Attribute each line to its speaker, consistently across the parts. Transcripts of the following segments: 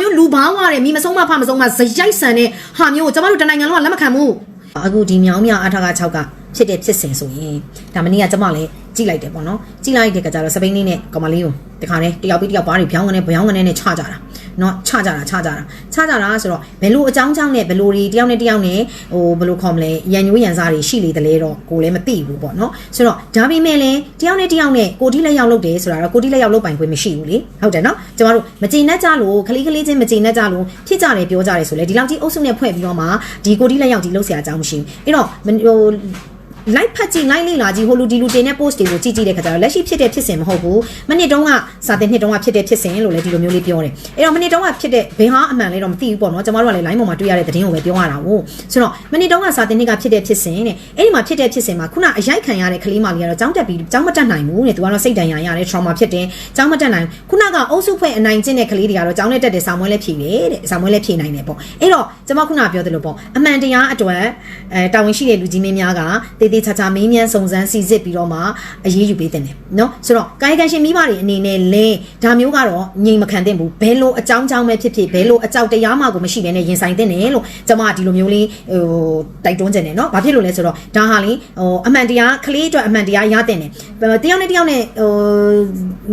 Speaker 1: မျိုးလူဘာဝတဲ့မိမဆုံးမဖမဆုံးမဇရိုက်ဆန်တဲ့ဟာမျိုးကိုကျမတို့တနိုင်ငံလုံးကလက်မခံဘူးအခုဒီမြောင်းမြောင်းအထာက6ကဖြစ်တဲ့ဖြစ်စဉ်ဆိုရင်ဒါမနေ့ကကျမလည်းကြည့်လိုက်တယ်ပေါ့နော်ကြည့်လိုက်တဲ့ကကြတော့စပိန်လေးနဲ့ကောင်မလေးကိုတခါနဲ့တယောက်ပြီးတယောက်ပါးတွေဖြောင်းကနေဖြောင်းကနေနဲ့ချကြတာ နော်ချကြတာချကြတာချကြတာဆိုတော့ဘယ်လိုအကြောင်းကြောင့်နဲ့ဘယ်လိုတွေတယောက်နဲ့တယောက်နဲ့ဟိုဘယ်လိုခေါ်မလဲရန်ညိုးရန်စားတွေရှိလေတလဲတော့ကိုလည်းမသိဘူးပေါ့နော်ဆိုတော့ဒါပေမဲ့လည်းတယောက်နဲ့တယောက်နဲ့ကိုတိလက်ရောက်လုပ်တယ်ဆိုတာတော့ကိုတိလက်ရောက်လုပ်ပိုင်ခွင့်မရှိဘူးလေဟုတ်တယ်နော်ကျမတို့မကြည်နဲ့ကြလို့ခလေးခလေးချင်းမကြည်နဲ့ကြလို့ဖြစ်ကြတယ်ပြောကြတယ်ဆိုလေဒီလောက်ကြီးအုပ်စုနဲ့ဖွဲ့ပြီးတော့မှဒီကိုတိလက်ရောက်ကြီးလုပ်เสียအကြောင်းမရှိဘူးအဲ့တော့ဟို လိုက်ဖတ်ကြည့်လိုက်လေ့လာကြည့်ဟိုလူဒီလူတင်တဲ့ post တွေကိုကြည့်ကြည့်တဲ့ခါကျတော့လက်ရှိဖြစ်တဲ့ဖြစ်စဉ်မဟုတ်ဘူးမနစ်တုန်းကစာတင်နှစ်တုန်းကဖြစ်တဲ့ဖြစ်စဉ်လို့လည်းဒီလိုမျိုးလေးပြောတယ်အဲ့တော့မနစ်တုန်းကဖြစ်တဲ့ဘယ်ဟာအမှန်လဲတော့မသိဘူးပေါ့နော်ကျမတို့ကလည်း line ပေါ်မှာတွေ့ရတဲ့သတင်းကိုပဲပြောရတာဟုတ်ဆိုတော့မနစ်တုန်းကစာတင်နှစ်ကဖြစ်တဲ့ဖြစ်စဉ်တဲ့အဲ့ဒီမှာဖြစ်တဲ့ဖြစ်စဉ်မှာခုနအရိုက်ခံရတဲ့ကလေးမလေးကတော့ကြောင်းတက်ပြီးကြောင်းမတက်နိုင်ဘူးတဲ့သူကတော့စိတ်ဒဏ်ရာရတယ် trauma ဖြစ်တယ်ကြောင်းမတက်နိုင်ခုနကအုပ်စုဖွဲ့အနိုင်ကျင့်တဲ့ကလေးတွေကတော့ကြောင်းနဲ့တက်တယ်ဆောင်းမွဲလဲဖြေတယ်တဲ့ဆောင်းမွဲလဲဖြေနိုင်တယ်ပေါ့အဲ့တော့ကျမခုနပြောသလိုပေါ့အမှန်တရားအတွက်အဲတာဝန်ရှိတဲ့လူကြီးမင်းများကတေးသေးချာချာမင်းမြန်းစုံစမ်းစီစစ်ပြီးတော့မှအရေးယူပေးတဲ့တယ်နော်ဆိုတော့ကာယကံရှင်မိဘတွေအနေနဲ့လဲဒါမျိုးကတော့ငြိမ်မခံသင့်ဘူးဘယ်လိုအကြောင်းကြောင့်ပဲဖြစ်ဖြစ်ဘယ်လိုအကြောက်တရားမှကိုမရှိဘဲနဲ့ရင်ဆိုင်တဲ့တယ်လို့ကျွန်မကဒီလိုမျိုးလေးဟိုတိုက်တွန်းကြတယ်နော်ဘာဖြစ်လို့လဲဆိုတော့ဒါဟာလေဟိုအမှန်တရားကလေးအတွက်အမှန်တရားရတဲ့တယ်တယောက်နဲ့တယောက်နဲ့ဟို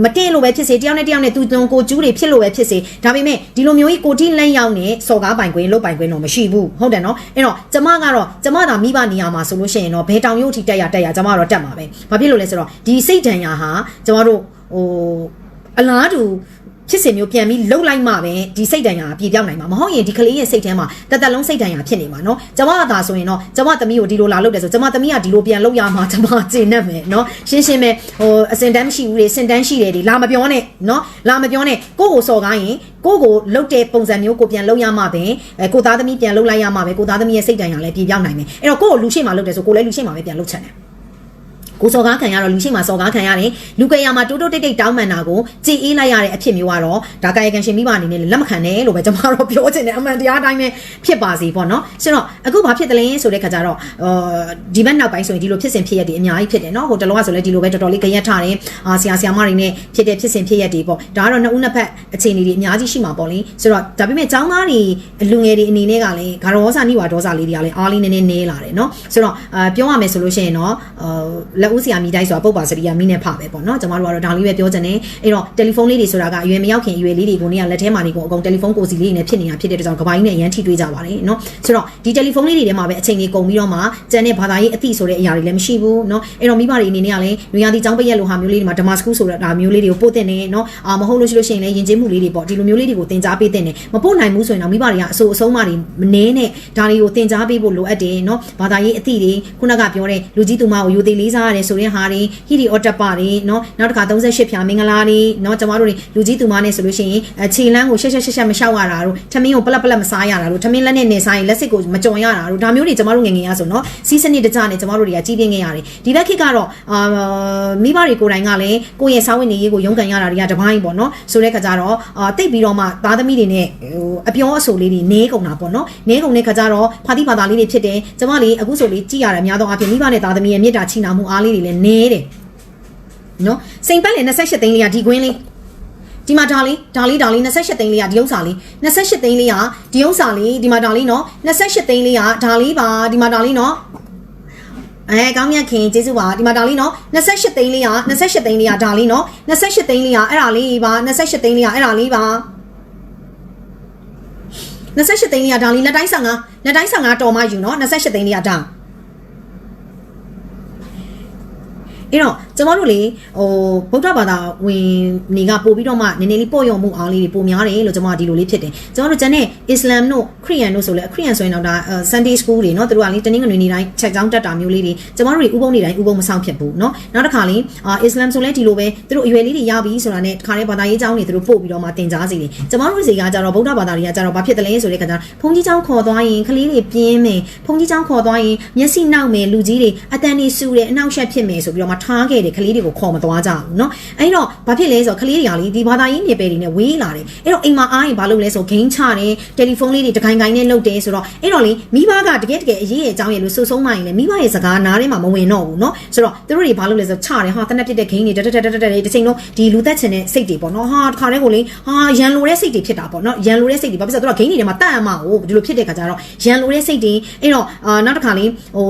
Speaker 1: မတည့်လို့ပဲဖြစ်စေတယောက်နဲ့တယောက်နဲ့သူတုံကိုကျူးတွေဖြစ်လို့ပဲဖြစ်စေဒါပေမဲ့ဒီလိုမျိုးကြီးကိုတိလက်ရောက်နဲ့စော်ကားပိုင်ခွင့်လုပ်ပိုင်ခွင့်တော့မရှိဘူးဟုတ်တယ်နော်အဲ့တော့ကျမကတော့ကျမသာမိဘနေရာမှာဆိုလို့ရှိရင်တော့ဘယ်တောင်ရုပ်ထိတက်ရတက်ရကျမကတော့တက်မှာပဲဘာဖြစ်လို့လဲဆိုတော့ဒီစိတ်ဒဏ်ရာဟာကျမတို့ဟိုအလားတူ ဖြစ်စဉ်မျိုးပြန်ပြီးလှုပ်လိုက်မှပဲဒီစိတ်ဒဏ်ရာပြေပြောင်းနိုင်မှာမဟုတ်ရင်ဒီကလေးရဲ့စိတ်ထဲမှာတသက်လုံးစိတ်ဒဏ်ရာဖြစ်နေမှာနော်ကျမသာဆိုရင်တော့ကျမသမီးကိုဒီလိုလာလုပ်တယ်ဆိုကျမသမီးကဒီလိုပြန်လှုပ်ရမှာကျမကျင့်နေမယ်နော်ရှင်းရှင်းပဲဟိုအစင်တန်းမရှိဘူးလေစင်တန်းရှိတယ်ဒီလာမပြောနဲ့နော်လာမပြောနဲ့ကိုကိုစော်ကားရင်ကိုကိုလှုပ်တဲ့ပုံစံမျိုးကိုပြန်လှုပ်ရမှာပဲအဲကိုသားသမီးပြန်လှုပ်လိုက်ရမှာပဲကိုသားသမီးရဲ့စိတ်ဒဏ်ရာလည်းပြေပြောင်းနိုင်မယ်အဲ့တော့ကိုကိုလူရှိမှလှုပ်တယ်ဆိုကိုလည်းလူရှိမှပဲပြန်လှုပ်ချင်တယ် ကိုစော်ကားခံရတော့လူရှိမှစော်ကားခံရတယ်လူကရမှာတိုးတိုးတိတ်တိတ်တောင်းပန်တာကိုကြည်အေးလိုက်ရတဲ့အဖြစ်မျိုးကတော့ဒါကာယကံရှင်မိဘအနေနဲ့လက်မခံနဲ့လို့ပဲကျွန်တော်တို့ပြောချင်တယ်အမှန်တရားအတိုင်းပဲဖြစ်ပါစေပေါ့နော်ဆိုတော့အခုဘာဖြစ်တယ်လဲဆိုတဲ့ခါကျတော့အာဒီဘက်နောက်ပိုင်းဆိုရင်ဒီလိုဖြစ်စဉ်ဖြစ်ရတဲ့အများကြီးဖြစ်တယ်နော်ဟိုတလောကဆိုလဲဒီလိုပဲတော်တော်လေးကြရက်ထားတယ်အာဆရာဆရာမတွေနဲ့ဖြစ်တဲ့ဖြစ်စဉ်ဖြစ်ရတွေပေါ့ဒါကတော့နှစ်ဦးနှစ်ဖက်အခြေအနေတွေအများကြီးရှိမှာပေါ့လေဆိုတော့ဒါပေမဲ့ចောင်းသားတွေလူငယ်တွေအနေနဲ့ကလည်းဂါရောစာနိဝါဒေါစာလေးတွေကလည်းအားလေးနည်းနည်းနေလာတယ်နော်ဆိုတော့အာပြောရမယ်ဆိုလို့ရှိရင်တော့အာလက်ဦးဆရာမိတိုင်းဆိုတာပုတ်ပါစရိယာမိနဲ့ဖပဲပေါ့နော်ကျမတို့ကတော့ဒါလေးပဲပြောချင်တယ်အဲ့တော့တယ်လီဖုန်းလေးတွေဆိုတာကအရွယ်မရောက်ခင်အရွယ်လေးတွေကိုနေကလက်ထဲမှာနေကုန်အကုန်တယ်လီဖုန်းကိုစီလေးတွေနဲ့ဖြစ်နေတာဖြစ်တဲ့အတွက်ကြောင့်ကဘာကြီးနဲ့အရန်ထိတွေ့ကြပါတယ်နော်ဆိုတော့ဒီတယ်လီဖုန်းလေးတွေထဲမှာပဲအချိန်ကြီးကုန်ပြီးတော့မှကျန်တဲ့ဘာသာရေးအသည့်ဆိုတဲ့အရာတွေလည်းမရှိဘူးနော်အဲ့တော့မိဘတွေအနေနဲ့ကလည်းလူရသည်ចောင်းပရက်လိုဟာမျိုးလေးတွေမှာဓမ္မစကူးဆိုတာမျိုးလေးတွေကိုပို့တင်နေနော်အာမဟုတ်လို့ရှိလို့ရှိရင်လည်းယဉ်ကျေးမှုလေးတွေပေါ့ဒီလိုမျိုးလေးတွေကိုသင်ကြားပေးတဲ့နေမပို့နိုင်ဘူးဆိုရင်တော့မိဘတွေကအဆိုအဆုံးမတွေမနှဲနဲ့ဒါတွေကိုသင်ကြားပေးဖို့လိုအပ်တယ်နော်ဘာသာရေးအသည့်တွေခုနကပြောတဲ့လူကြီးသူမကိုယူသေးလေးစားရတယ်ဆိုတဲ့ဟာတွေဟီဒီအော်တက်ပါတွေနော်နောက်တစ်ခါ38ဖြာမင်္ဂလာတွေနော်ကျမတို့တွေလူကြီးသူမနဲ့ဆိုလို့ရှိရင်ခြေလန်းကိုရှက်ရှက်ရှက်ရှက်မလျှောက်ရတာတို့ထမင်းကိုပလက်ပလက်မစားရတာတို့ထမင်းလက်နဲ့နေစားရင်လက်စစ်ကိုမကြော်ရတာတို့ဒါမျိုးတွေကျမတို့ငငယ်ရဆိုနော်စီးစနစ်တကျနဲ့ကျမတို့တွေကကြီးပြင်းခဲ့ရတယ်ဒီဘက်ခေတ်ကတော့အာမိဘတွေကိုယ်တိုင်ကလည်းကိုယ့်ရဲ့စာဝင်နေရေးကိုရုန်းကန်ရတာတွေကတပိုင်းပေါ့နော်ဆိုတဲ့ခါကျတော့အာတိတ်ပြီးတော့မှသားသမီးတွေနဲ့ဟိုအပြောအဆိုလေးတွေနေကုန်တာပေါ့နော်နေကုန်တဲ့ခါကျတော့ဖာတိဖာသားလေးတွေဖြစ်တယ်ကျမလေးအခုဆိုလေးကြည့်ရတယ်အများသောအားဖြင့်မိဘနဲ့သားသမီးရဲ့မေတ္တာချီနာမှုအားလေးတွေလည်းနေတယ်နော်စိန်ပတ်လေ28သိန်းလေးကဒီကွင်းလေးဒီမှာဒါလေးဒါလေးဒါလေး28သိန်းလေးကဒီဥစ္စာလေး28သိန်းလေးကဒီဥစ္စာလေးဒီမှာဒါလေးနော်28သိန်းလေးကဒါလေးပါဒီမှာဒါလေးနော်အဲကောင်းမြတ်ခင်ကျေးဇူးပါဒီမှာဒါလေးနော်28သိန်းလေးက28သိန်းလေးကဒါလေးနော်28သိန်းလေးကအဲ့ဒါလေးပါ28သိန်းလေးကအဲ့ဒါလေးပါ28သိန်းလေးကဒါလေးလက်တိုင်း55လက်တိုင်း55တော်မှယူနော်28သိန်းလေးကဒါ အဲ့တော့ ကျမတို့လေဟိုဗုဒ္ဓဘာသာဝင်နေကပို့ပြီးတော့မှနည်းနည်းလေးပို့ရုံမှုအားလေးတွေပိုများတယ်လို့ကျမကဒီလိုလေးဖြစ်တယ်ကျမတို့ကျန်တဲ့အစ္စလာမ်တို့ခရစ်ယာန်တို့ဆိုလဲခရစ်ယာန်ဆိုရင်တော့ဒါ Sunday School တွေเนาะသူတို့ကလေတနင်္ဂနွေနေ့တိုင်းချက်ကြောင်းတက်တာမျိုးလေးတွေကျမတို့တွေဥပုံနေ့တိုင်းဥပုံမဆောင်ဖြစ်ဘူးเนาะနောက်တစ်ခါလေအစ္စလာမ်ဆိုလဲဒီလိုပဲသူတို့အရွယ်လေးတွေရပြီဆိုတာနဲ့တစ်ခါလေးဘာသာရေးကျောင်းတွေသူတို့ပို့ပြီးတော့မှတင် जा စီတယ်ကျမတို့စီကကြတော့ဗုဒ္ဓဘာသာတွေကကြတော့ဘာဖြစ်တယ်လဲဆိုတဲ့ခါကျဘုန်းကြီးကျောင်းခေါ်သွားရင်ကလေးတွေပြင်းမယ်ဘုန်းကြီးကျောင်းခေါ်သွားရင်မျက်စိနောက်မယ်လူကြီးတွေအတန်တွေစူတယ်အနောက်ရှက်ဖြစ်မယ်ဆိုပြီးတော့မှထားခဲ့တယ် တွေကလေးတွေကိုခေါ်မသွားကြဘူးเนาะအဲ့တော့ဘာဖြစ်လဲဆိုတော့ကလေးတွေကလေဒီဘာသာရေးနေပယ်တွေနဲ့ဝေးလာတယ်အဲ့တော့အိမ်မှာအားရင်ဘာလုပ်လဲဆိုဂိမ်းချတယ်တယ်လီဖုန်းလေးတွေတခိုင်ခိုင်နဲ့လုပ်တယ်ဆိုတော့အဲ့တော့လေမိဘကတကယ်တကယ်အရေးရဲ့အကြောင်းရဲ့လို့စူဆုံးမှရင်လေမိဘရဲ့စကားနားထဲမှာမဝင်တော့ဘူးเนาะဆိုတော့သူတို့တွေဘာလုပ်လဲဆိုတော့ချတယ်ဟာတနက်ပြစ်တဲ့ဂိမ်းတွေတက်တက်တက်တက်တက်တစ်ချိန်လုံးဒီလူသက်ချင်တဲ့စိတ်တွေပေါ့เนาะဟာတခါတည်းကိုလေဟာရန်လိုတဲ့စိတ်တွေဖြစ်တာပေါ့เนาะရန်လိုတဲ့စိတ်တွေဘာဖြစ်လို့သူတို့ဂိမ်းတွေထဲမှာတတ်အမှာကိုဒီလိုဖြစ်တဲ့ခါကျတော့ရန်လိုတဲ့စိတ်တွေအဲ့တော့အာနောက်တစ်ခါလေးဟို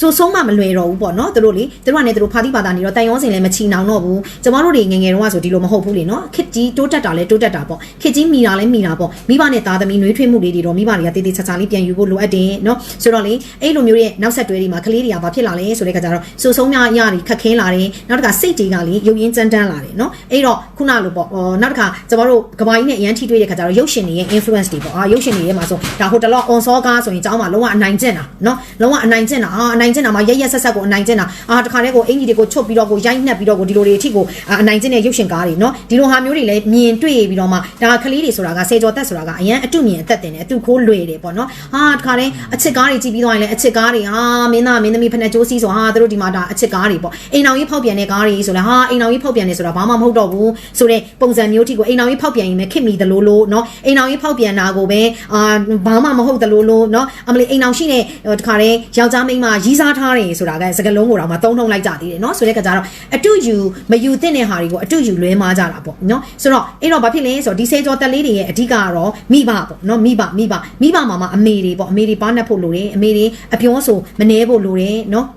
Speaker 1: စူဆုံးမှမလွယ်တော့ဘူးပေါ့เนาะသူတို့လေသူတို့ကလည်းသူတို့ဖာတိပါ ကနေတော့တန်ရုံးစင်လည်းမချီနောင်တော့ဘူးကျမတို့တွေငငယ်တုန်းကဆိုဒီလိုမဟုတ်ဘူးလေနော်ခစ်ကြီးတိုးတက်တာလည်းတိုးတက်တာပေါ့ခစ်ကြီးမိတာလည်းမိတာပေါ့မိဘနဲ့သားသမီးနှွေးထွေးမှုလေးတွေတော့မိဘတွေကတေးသေးချာချာလေးပြန်ယူဖို့လိုအပ်တယ်နော်ဆိုတော့လေအဲ့လိုမျိုးရဲ့နောက်ဆက်တွဲတွေမှာကလေးတွေကဘာဖြစ်လာလဲဆိုတဲ့ခါကျတော့စိုးဆုံးများရတွေခက်ခင်းလာတယ်နောက်တစ်ခါစိတ်တွေကလေရုပ်ရင်းကြမ်းတမ်းလာတယ်နော်အဲ့တော့ခုနလိုပေါ့နောက်တစ်ခါကျမတို့ကဘာကြီးနဲ့အရန်ထိတွေ့တဲ့ခါကျတော့ရုပ်ရှင်တွေရဲ့ influence တွေပေါ့အာရုပ်ရှင်တွေရဲ့မှာဆိုဒါဟိုတလော on saw ကားဆိုရင်ကျောင်းမှာလုံးဝအနိုင်ကျင့်တာနော်လုံးဝအနိုင်ကျင့်တာအာအနိုင်ကျင့်တာမှာရရက်ဆက်ဆက်ကိုအနိုင်ကျင့်တာအာတခါတည်းကိုအင်ကြီးတွေကိုချုချုပ်ပြီးတော့ကိုရိုက်နှက်ပြီးတော့ကိုဒီလိုတွေအထိကိုအနိုင်ကျင့်တဲ့ရုပ်ရှင်ကားတွေနော်ဒီလိုဟာမျိုးတွေလည်းမြင်တွေ့ပြီးတော့မှဒါကလေးတွေဆိုတာကစေကျော်သက်ဆိုတာကအရန်အတုမြင်အသက်တင်တယ်အတုခိုးလွယ်တယ်ပေါ့နော်ဟာတခါတည်းအချစ်ကားတွေကြည့်ပြီးတော့ရင်လည်းအချစ်ကားတွေဟာမင်းသားမင်းသမီးဖနက်ကျိုးစီးဆိုဟာတို့ဒီမှာဒါအချစ်ကားတွေပေါ့အိမ်အောင်ကြီးဖောက်ပြန်တဲ့ကားတွေဆိုလည်းဟာအိမ်အောင်ကြီးဖောက်ပြန်တယ်ဆိုတာဘာမှမဟုတ်တော့ဘူးဆိုတဲ့ပုံစံမျိုးထိကိုအိမ်အောင်ကြီးဖောက်ပြန်ရင်ပဲခင်မိသလိုလိုနော်အိမ်အောင်ကြီးဖောက်ပြန်တာကိုပဲအာဘာမှမဟုတ်သလိုလိုနော်အမလီအိမ်အောင်ရှိတဲ့တခါတည်းယောက်ျားမိန်းမရီးစားထားတယ်ဆိုတာကစကလုံးကိုတော့မှသုံးထုံလိုက်ကြသေးတယ်နော်ဆိုတော့တဲ့ခါကျတော့အတူယူမယူသင့်တဲ့ဟာတွေကိုအတူယူလွဲမှားကြတာပေါ့နော်ဆိုတော့အဲ့တော့ဘာဖြစ်လဲဆိုတော့ဒီစေကျော်တက်လေးတွေရဲ့အဓိကကတော့မိဘပေါ့နော်မိဘမိဘမိဘမှာမှအမေတွေပေါ့အမေတွေပါနှက်ဖို့လိုတယ်အမေတွေအပြောဆိုမနှဲဖို့လိုတယ်နော်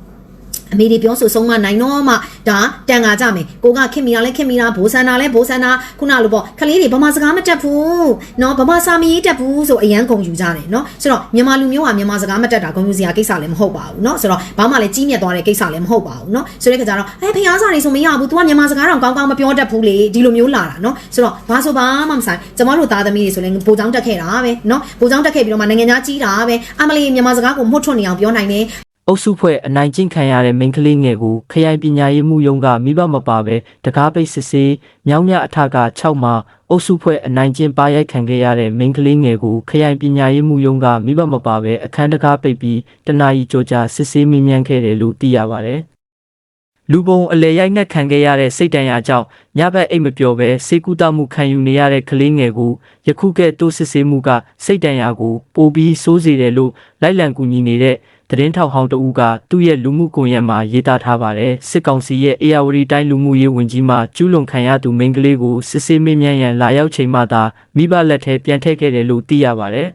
Speaker 1: အမေတွေပြောဆိုဆုံးမနိုင်တော့မှဒါတန်ငါကြမယ်ကိုကခင်မီတာလဲခင်မီတာဘိုးဆန္ဒလဲဘိုးဆန္ဒခုနလိုပေါ့ခလေးတွေဗမာစကားမတက်ဘူးเนาะဗမာစာမရေးတက်ဘူးဆိုအရန်ကုန်ယူကြတယ်เนาะဆိုတော့မြန်မာလူမျိုးကမြန်မာစကားမတက်တာကုန်ယူစရာကိစ္စလည်းမဟုတ်ပါဘူးเนาะဆိုတော့ဘာမှလည်းကြီးမြတ်သွားတဲ့ကိစ္စလည်းမဟုတ်ပါဘူးเนาะဆိုတဲ့ခါကျတော့အဲဖျားစာတွေဆိုမရဘူး तू ကမြန်မာစကားတော့ကောင်းကောင်းမပြောတတ်ဘူးလေဒီလိုမျိုးလာတာเนาะဆိုတော့ဘာဆိုဘာမှမဆိုင်ကျမတို့သားသမီးတွေဆိုလည်းဘိုးချောင်းတက်ခဲ့တာပဲเนาะဘိုးချောင်းတက်ခဲ့ပြီးတော့မှနိုင်ငံသားကြီးတာပဲအမလီမြန်မာစကားကိုမှုတ်ထွတ်နေအောင်ပြောနိုင်တယ်
Speaker 2: အုပ်စုဖွဲ့အနိုင်ကျင့်ခံရတဲ့မိန်းကလေးငယ်ကိုခရိုင်ပညာရေးမှုယုံကမိဘမပါပဲတကားပိတ်စစ်ဆေးမြောင်းမြအထက6မှာအုပ်စုဖွဲ့အနိုင်ကျင့်ပါရိုက်ခံခဲ့ရတဲ့မိန်းကလေးငယ်ကိုခရိုင်ပညာရေးမှုယုံကမိဘမပါပဲအခန်းတကားပိတ်ပြီးတနာရီကြောကြာစစ်ဆေးမေးမြန်းခဲ့တယ်လို့သိရပါတယ်လူပုံအလေရိုက်နှက်ခံခဲ့ရတဲ့စိတ်တန်ရာကြောင့်ညဘက်အိတ်မပျော်ပဲစေကူတမှုခံယူနေရတဲ့ကလေးငယ်ကိုယခုကဲ့တိုးစစ်ဆေးမှုကစိတ်တန်ရာကိုပိုပြီးစိုးစေတယ်လို့လိုက်လံကူညီနေတဲ့ သတင်းထောက်ဟောင်းတဦးကသူ့ရဲ့လူမှုကွန်ရက်မှာရေးသားထားပါတယ်စစ်ကောင်စီရဲ့အေယာဝတီတိုင်းလူမှုရေးဝန်ကြီးမှကျူးလွန်ခံရသူမိန်းကလေးကိုစစ်ဆေးမေးမြန်းရန်လာရောက်ချိန်မှသာမိဘလက်ထဲပြန်ထည့်ခဲ့တယ်လို့သိရပါတယ်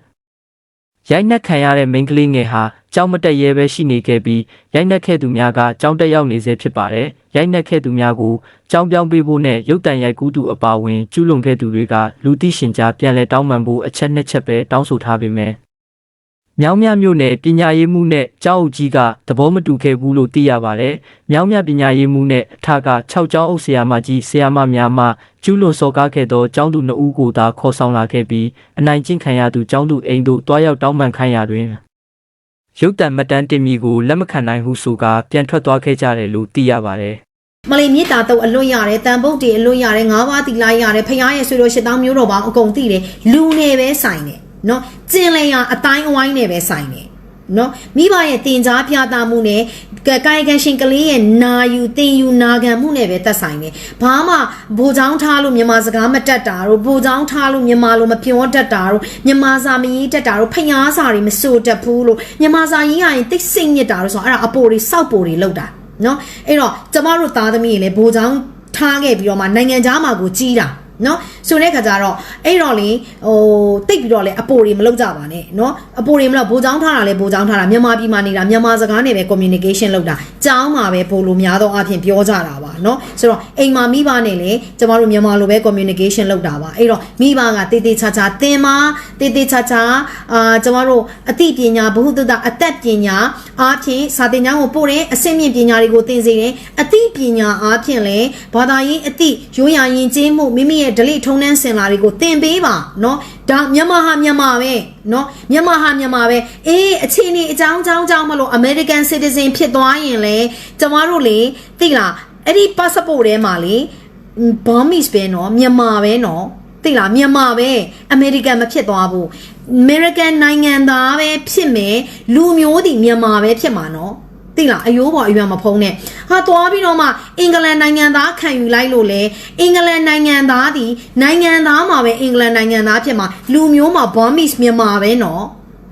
Speaker 2: ရိုက်နှက်ခံရတဲ့မိန်းကလေးငယ်ဟာကြောင်းမတက်ရဲပဲရှိနေခဲ့ပြီးရိုက်နှက်ခဲ့သူများကကြောင်းတက်ရောက်နေစေဖြစ်ပါတယ်။ရိုက်နှက်ခဲ့သူများကိုကြောင်းပြောင်းပေးဖို့နဲ့ရုပ်တံရိုက်ကူးသူအပါအဝင်ကျူးလွန်ခဲ့သူတွေကလူသိရှင်ကြားပြန်လည်တောင်းပန်ဖို့အချက်နှစ်ချက်ပဲတောင်းဆိုထားပေမဲ့ မြောင်းမြမြို့နယ်ပညာရေးမှုနဲ့ကျောင်းအုပ်ကြီးကသဘောမတူခဲ့ဘူးလို့သိရပါတယ်။မြောင်းမြပညာရေးမှုနဲ့အထက6ကျောင်းအုပ်ဆရာမကြီးဆရာမများမှကျူးလွန်စော်ကားခဲ့သောကျောင်းသူ2ဦးကိုသာခေါ်ဆောင်လာခဲ့ပြီးအနိုင်ကျင့်ခံရသူကျောင်းသူအိမ်တို့တွားရောက်တောင်းပန်ခိုင်းရာတွင်ရုပ်တံမတန်းတင်မီကိုလက်မခံနိုင်ဟုဆိုကာပြန်ထွက်သွားခဲ့ကြတယ်လို့သိရပါတယ်။
Speaker 1: မလေးမြေတာတော့အလွတ်ရတယ်တန်ပုတ်တွေအလွတ်ရတယ်ငါးပါးတီလိုက်ရတယ်ဖျားရဲ့ဆွေတော်ရှစ်တောင်းမျိုးတော်ပေါင်းအကုန်သိတယ်လူနေပဲဆိုင်တယ် နော်ကျင်လေရအတိုင်းအဝိုင်းနဲ့ပဲဆိုင်တယ်နော်မိဘရဲ့တင် जा ပြတာမှုနဲ့ကကာယကံရှင်ကလေးရဲ့နာယူတင်ယူနာခံမှုနဲ့ပဲသက်ဆိုင်တယ်ဘာမှဘိုးချောင်းထားလို့မြန်မာစကားမတတ်တာတို့ဘိုးချောင်းထားလို့မြန်မာလိုမပြောတတ်တာတို့မြန်မာစာမရေးတတ်တာတို့ဖျားစာတွေမစိုးတတ်ဘူးလို့မြန်မာစာရေးရရင်တိတ်စိတ်ညစ်တာတို့ဆိုတော့အဲ့ဒါအပိုတွေစောက်ပိုတွေလောက်တာနော်အဲ့တော့ကျမတို့သားသမီးတွေလည်းဘိုးချောင်းထားခဲ့ပြီးတော့မှနိုင်ငံသားမှာကိုကြီးတာ နော်ဆိုတဲ့ခါကျတော့အဲ့တော့လေဟိုတိတ်ပြီးတော့လေအပိုတွေမလုပ်ကြပါနဲ့နော်အပိုတွေမလုပ်ဘိုးချောင်းထားတာလေဘိုးချောင်းထားတာမြန်မာပြည်မှာနေတာမြန်မာစကားနဲ့ပဲ communication လုပ်တာကျောင်းမှာပဲပို့လို့များသောအားဖြင့်ပြောကြတာပါနော်ဆိုတော့အိမ်မှာမိဘနဲ့လေကျမတို့မြန်မာလိုပဲ communication လုပ်တာပါအဲ့တော့မိဘကတေးသေးချာချာသင်မတေးသေးချာချာအာကျမတို့အသိပညာဘ ഹു တတအသက်ပညာအားဖြင့်စာသင်ကျောင်းကိုပို့တယ်အဆင့်မြင့်ပညာတွေကိုသင်စေတယ်အသိပညာအားဖြင့်လည်းဘာသာရေးအသိရိုးရာယဉ်ကျေးမှုမိမိရဲဓလေ့ထုံးတမ်းစင်လာတွေကိုသင်ပေးပါเนาะဒါမြန်မာဟာမြန်မာပဲเนาะမြန်မာဟာမြန်မာပဲအေးအခြေအနေအကြောင်းအကြောင်းအကြောင်းမလို့ American citizen ဖြစ်သွားရင်လေကျမတို့လေသိလားအဲ့ဒီ passport ထဲမှာလေဘာမစ်ပဲเนาะမြန်မာပဲเนาะသိလားမြန်မာပဲအမေရိကန်မဖြစ်သွားဘူးအမေရိကန်နိုင်ငံသားပဲဖြစ်မယ်လူမျိုးတည်မြန်မာပဲဖြစ်မှာเนาะ သိလားအယိုးပေါ်အရွယ်မဖုံးနဲ့ဟာသွားပြီးတော့မှအင်္ဂလန်နိုင်ငံသားခံယူလိုက်လို့လေအင်္ဂလန်နိုင်ငံသားဒီနိုင်ငံသားမှာပဲအင်္ဂလန်နိုင်ငံသားဖြစ်မှာလူမျိုးမှာ Burmese မြန်မာပဲနော်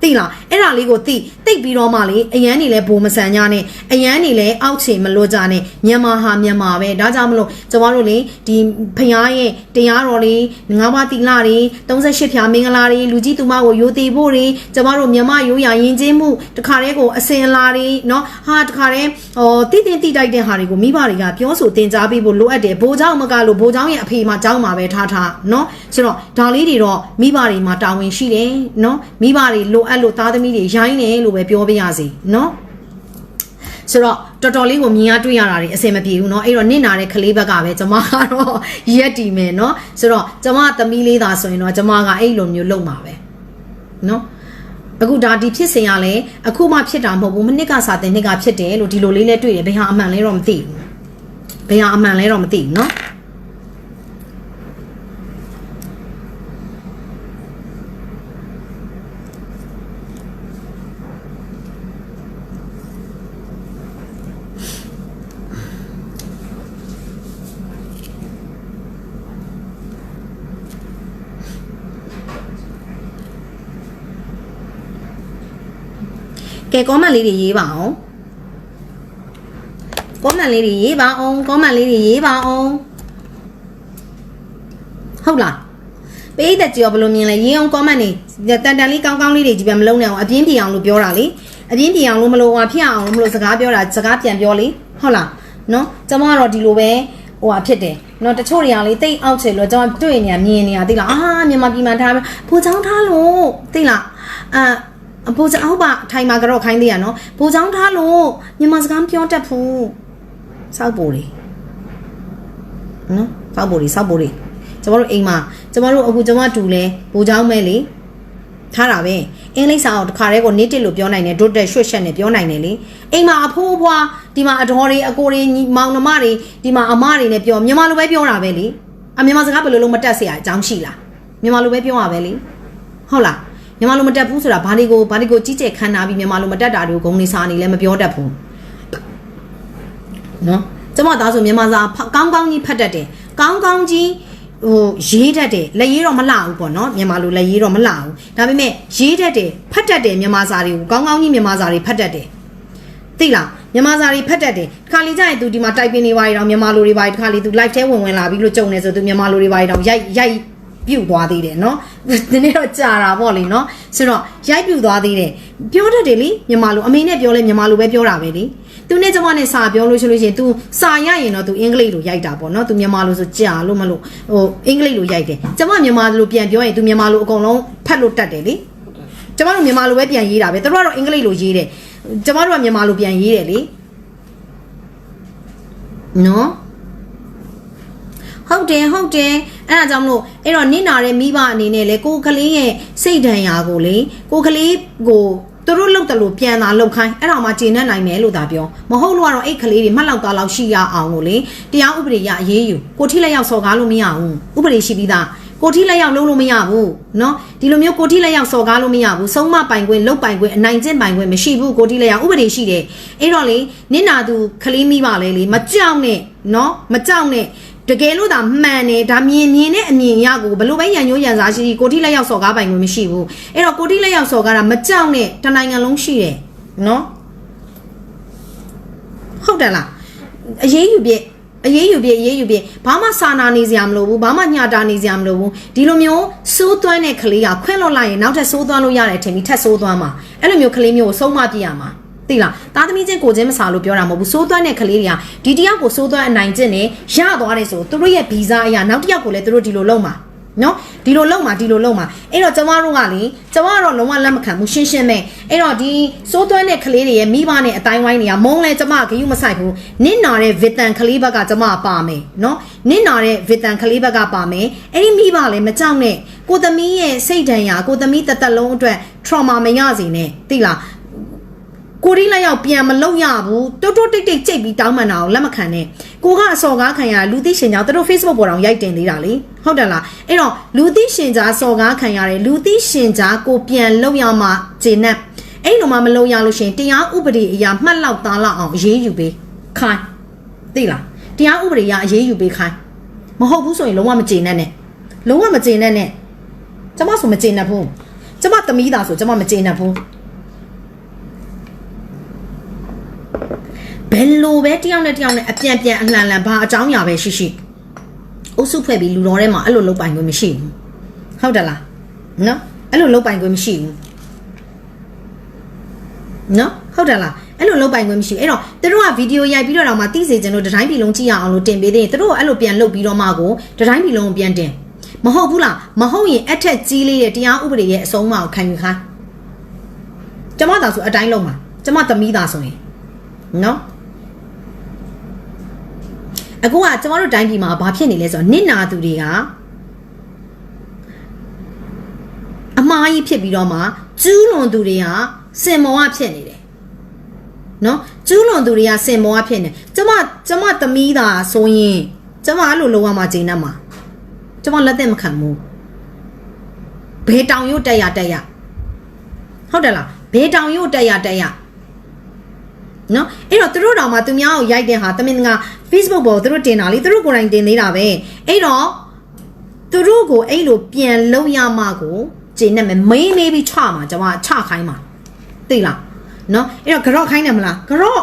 Speaker 1: သိလားအဲ့ဒါလေးကိုသိသိပြီးတော့မှလေအရန်နေလဲဘိုမဆန်ကြနဲ့အရန်နေလဲအောက်ချေမလွတ်ကြနဲ့မြန်မာဟာမြန်မာပဲဒါကြောင့်မလို့ကျမတို့လေဒီဖျားရဲ့တရားတော်လေးငါးပါးတိလာတွေ38ဖြာမင်္ဂလာတွေလူကြီးသူမကိုယိုသေးဖို့တွေကျမတို့မြန်မာရိုးရာယဉ်ကျေးမှုတခါတည်းကိုအစင်လာတွေเนาะဟာတခါတည်းဟောတိတင်တိတိုက်တဲ့ဟာတွေကိုမိဘတွေကပြောဆိုတင် जा ပေးဖို့လိုအပ်တယ်ဘိုးเจ้าမကလို့ဘိုးเจ้าရဲ့အဖေမှာเจ้าမှာပဲထားထားเนาะဆိုတော့ဒါလေးတွေတော့မိဘတွေမှာတာဝန်ရှိတယ်เนาะမိဘတွေလို အပ်လို့သားသမီးတွေရိုင်းတယ်လို့ပဲပြောပြရစီเนาะ ဆိုတော့တော်တော်လေးကိုမြင်ရတွေ့ရတာတွေအဆင်မပြေဘူးเนาะအဲ့တော့နင့်နာတဲ့ကလေးဘက်ကပဲကျမကတော့ရက်တီမယ်เนาะဆိုတော့ကျမသမီးလေးသာဆိုရင်တော့ကျမကအဲ့လိုမျိုးလုပ်မှာပဲเนาะအခုဒါဒီဖြစ်စဉ်ရလဲအခုမှဖြစ်တာမဟုတ်ဘူးမနစ်ကစာတင်နှစ်ကဖြစ်တယ်လို့ဒီလိုလေးလဲတွေ့တယ်ဘယ်ဟာအမှန်လဲတော့မသိဘူးဘယ်ဟာအမှန်လဲတော့မသိဘူးเนาะ ကဲ comment လေးတွေရေးပါအောင် comment လေးတွေရေးပါအောင် comment လေးတွေရေးပါအောင်ဟုတ်လားပေးတဲ့ကြောဘယ်လိုမြင်လဲရေးအောင် comment နေတန်တန်လေးကောင်းကောင်းလေးတွေကြီးပဲမလုံးနဲ့အောင်အပြင်းပြအောင်လို့ပြောတာလေအပြင်းပြအောင်လို့မလို့ဟာဖြစ်အောင်လို့မလို့စကားပြောတာစကားပြန်ပြောလေဟုတ်လားနော်ကျမကတော့ဒီလိုပဲဟိုဟာဖြစ်တယ်နော်တချို့တွေကလေတိတ်အောက်ချေလို့ကျွန်တော်တွေ့နေရမြင်နေရသိလားအာမြန်မာပြည်မှာထားဘူချောင်းထားလို့သိလားအာ အဘူချောင်းပါထိုင်မှာကတော့ခိုင်းသေးရနော်ဘူချောင်းထားလို့မြန်မာစကားမပြောတတ်ဘူးစောက်ပူလေနော်စောက်ပူလေစောက်ပူလေကျမတို့အိမ်မှာကျမတို့အခုကျမတူလဲဘူချောင်းမဲလေထားတာပဲအင်္ဂလိပ်စာကိုတခါတည်းကို native လို့ပြောနိုင်တယ် dot ရွှတ်ရှက်နဲ့ပြောနိုင်တယ်လေအိမ်မှာအဖိုးအဖွားဒီမှာအတော်တွေအကိုတွေညီမောင်နှမတွေဒီမှာအမတွေနဲ့ပြောမြန်မာလိုပဲပြောတာပဲလေအမြန်မာစကားဘယ်လိုလုံးမတက်เสียအကြောင်းရှိလားမြန်မာလိုပဲပြောရပဲလေဟုတ်လား မြန်မာလိုမတက်ဘူးဆိုတာဘာတွေကိုဘာတွေကိုကြီးကျယ်ခမ်းနားပြီးမြန်မာလိုမတက်တာတွေကိုဂုံနေစာနေလည်းမပြောတတ်ဘူးနော်ကျမသားဆိုမြန်မာစာဖကောင်းကောင်းကြီးဖတ်တတ်တယ်ကောင်းကောင်းကြီးဟိုရေးတတ်တယ်လက်ရေးတော့မလှဘူးပေါ့နော်မြန်မာလိုလက်ရေးတော့မလှဘူးဒါပေမဲ့ရေးတတ်တယ်ဖတ်တတ်တယ်မြန်မာစာတွေကိုကောင်းကောင်းကြီးမြန်မာစာတွေဖတ်တတ်တယ်သိလားမြန်မာစာတွေဖတ်တတ်တယ်တခါလေကြာရင် तू ဒီမှာ typing တွေပါရအောင်မြန်မာလိုတွေပါတခါလေ तू live ထဲဝင်ဝင်လာပြီးလို့ကြုံနေဆို तू မြန်မာလိုတွေပါရအောင်ရိုက်ရိုက် ပြုတ်သွားသေးတယ်နော်ဒီနေ့တော့ကြာတာပေါ့လေနော်ဆိုတော့ရိုက်ပြုတ်သွားသေးတယ်ပြောတတ်တယ်လေမြန်မာလိုအမေနဲ့ပြောလဲမြန်မာလိုပဲပြောတာပဲလေသူနဲ့ကျမနဲ့စာပြောလို့ရှိလို့ရှိရင် तू စာရရင်တော့ तू အင်္ဂလိပ်လိုရိုက်တာပေါ့နော် तू မြန်မာလိုဆိုကြာလို့မလို့ဟိုအင်္ဂလိပ်လိုရိုက်တယ်ကျမမြန်မာလိုပြန်ပြောရင် तू မြန်မာလိုအကုန်လုံးဖတ်လို့တတ်တယ်လေကျမတို့မြန်မာလိုပဲပြန်ရေးတာပဲသူတို့ကတော့အင်္ဂလိပ်လိုရေးတယ်ကျမတို့ကမြန်မာလိုပြန်ရေးတယ်လေနော် ဟုတ်တယ်ဟုတ်တယ်အဲ့ဒါကြောင့်မလို့အဲ့တော့နင့်နာတဲ့မိဘအနေနဲ့လေကိုယ်ကလေးရဲ့စိတ်ဒဏ်ရာကိုလေကိုယ်ကလေးကိုသူတို့လောက်တယ်လို့ပြန်လာလောက်ခိုင်းအဲ့တော့မှကျေနပ်နိုင်မယ်လို့သာပြောမဟုတ်လို့ကတော့အဲ့ကလေးတွေမှတ်လောက်သားလောက်ရှိရအောင်ကိုလေတရားဥပဒေရအရေးယူကိုထိလက်ရောက်စော်ကားလို့မရဘူးဥပဒေရှိပြီးသားကိုထိလက်ရောက်လုံးလို့မရဘူးเนาะဒီလိုမျိုးကိုထိလက်ရောက်စော်ကားလို့မရဘူးဆုံးမပိုင်ခွင့်လုတ်ပိုင်ခွင့်အနိုင်ကျင့်ပိုင်ခွင့်မရှိဘူးကိုထိလက်ရောက်ဥပဒေရှိတယ်အဲ့တော့လေနင့်နာသူကလေးမိပါလေလေမကြောက်နဲ့เนาะမကြောက်နဲ့ တကယ်လို့ဒါမှန်တယ်ဒါမြင်မြင်တဲ့အမြင်ရကိုဘလို့ပဲရန်ညိုးရန်စားရှိကိုတိလက်ရောက်စော်ကားပိုင်ဝင်မရှိဘူးအဲ့တော့ကိုတိလက်ရောက်စော်ကားတာမကြောက်နဲ့တနိုင်ငံလုံးရှိတယ်နော်ဟုတ်တယ်လားအရေးယူပြည့်အရေးယူပြည့်အရေးယူပြည့်ဘာမှစာနာနေစရာမလိုဘူးဘာမှညှတာနေစရာမလိုဘူးဒီလိုမျိုးစိုးသွမ်းတဲ့ကလေးကခွင့်လွှတ်လိုက်ရင်နောက်ထပ်စိုးသွမ်းလို့ရတယ်ထင်ပြီးထပ်စိုးသွမ်းမှာအဲ့လိုမျိုးကလေးမျိုးကိုဆုံးမပြရမှာ သိလားသားသမီးချင်းကိုချင်းမစားလို့ပြောတာမဟုတ်ဘူးစိုးသွမ်းတဲ့ကလေးတွေကဒီတယောက်ကိုစိုးသွမ်းအနိုင်ကျင့်နေရသွားတယ်ဆိုသူတို့ရဲ့ဗီဇာအရာနောက်တစ်ယောက်ကိုလည်းသူတို့ဒီလိုလုပ်မှာနော်ဒီလိုလုံမှာဒီလိုလုံမှာအဲ့တော့ကျမတို့ကလေကျမကတော့လုံးဝလက်မခံဘူးရှင်းရှင်းပဲအဲ့တော့ဒီစိုးသွမ်းတဲ့ကလေးတွေရဲ့မိဘနဲ့အတိုင်းဝိုင်းတွေကမုန်းလဲကျမဂရုမဆိုင်ဘူးနင့်နာတဲ့ဗီတန်ကလေးဘက်ကကျမပါမယ်နော်နင့်နာတဲ့ဗီတန်ကလေးဘက်ကပါမယ်အဲ့ဒီမိဘလည်းမကြောက်နဲ့ကိုသမီးရဲ့စိတ်ဒဏ်ရာကိုသမီးတသက်လုံးအတွက် trauma မရစေနဲ့သိလား ကိုရီးလက်ရောက်ပြန်မလုံရဘူးတိုးတိုးတိတ်တိတ်ကြိတ်ပြီးတောင်းပန်တာကိုလက်မခံနဲ့ကိုကအစော်ကားခံရလူသိရှင်ကြောင့်သူတို့ Facebook ပေါ်တောင်ရိုက်တင်သေးတာလေဟုတ်တယ်လားအဲ့တော့လူသိရှင်ကြားစော်ကားခံရတယ်လူသိရှင်ကြားကိုပြန်လုံရမှဂျေနက်အဲ့လိုမှမလုပ်ရလို့ရှရင်တရားဥပဒေအရာမှတ်လောက်သားလောက်အောင်အရေးယူပေးခိုင်းသိလားတရားဥပဒေအရာအရေးယူပေးခိုင်းမဟုတ်ဘူးဆိုရင်လုံးဝမကျေနပ်နဲ့လုံးဝမကျေနပ်နဲ့ကျမဆိုမကျေနပ်ဘူးကျမသမီးသားဆိုကျမမကျေနပ်ဘူး ဘယ်လိုပဲတယောက်နဲ့တယောက်နဲ့အပြန်ပြန်အလှန်လှန်ဘာအကြောင်းအရာပဲရှိရှိအုပ်စုဖွဲ့ပြီးလူတော်ထဲမှာအဲ့လိုလုပ်ပိုင်ခွင့်မရှိဘူးဟုတ်တယ်လားနော်အဲ့လိုလုပ်ပိုင်ခွင့်မရှိဘူးနော်ဟုတ်တယ်လားအဲ့လိုလုပ်ပိုင်ခွင့်မရှိဘူးအဲ့တော့သူတို့ကဗီဒီယိုရိုက်ပြီးတော့တော့မှသိစေချင်လို့တတိုင်းပြည်လုံးကြည့်ရအောင်လို့တင်ပေးသေးရင်သူတို့ကအဲ့လိုပြန်လုပ်ပြီးတော့မှကိုတတိုင်းပြည်လုံးကိုပြန်တင်မဟုတ်ဘူးလားမဟုတ်ရင်အထက်ကြီးလေးရဲ့တရားဥပဒေရဲ့အဆုံးအမကိုခံယူခိုင်းကျမသာဆိုအတိုင်းလုံးမှာကျမသမီးသာဆိုရင်နော် အခုကကျမတို့တိုင်းပြည်မှာဘာဖြစ်နေလဲဆိုတော့နစ်နာသူတွေကအမားကြီးဖြစ်ပြီးတော့မှကျူးလွန်သူတွေကစင်မောကဖြစ်နေတယ်နော်ကျူးလွန်သူတွေကစင်မောကဖြစ်နေကျမကျမသမီးသာဆိုရင်ကျမအဲ့လိုလုံးဝမှဂျင်းနဲ့မှာကျမလက်သက်မခံဘူးဘယ်တောင်ရုတ်တက်ရတက်ရဟုတ်တယ်လားဘယ်တောင်ရုတ်တက်ရတက်ရ နော်အဲ့တော့သူတို့တောင်မှသူများကိုရိုက်တဲ့ဟာတမင်ငါ Facebook ပေါ်သူတို့တင်တာလေသူတို့ကိုယ်တိုင်တင်သေးတာပဲအဲ့တော့သူတို့ကိုအဲ့လိုပြန်လုံးရမှကိုဂျင်းနဲ့မယ်မိန်းမေးပြီးချမှာကျွန်မချခိုင်းမှာသိလားနော်အဲ့တော့ကြော့ခိုင်းတယ်မလားကြော့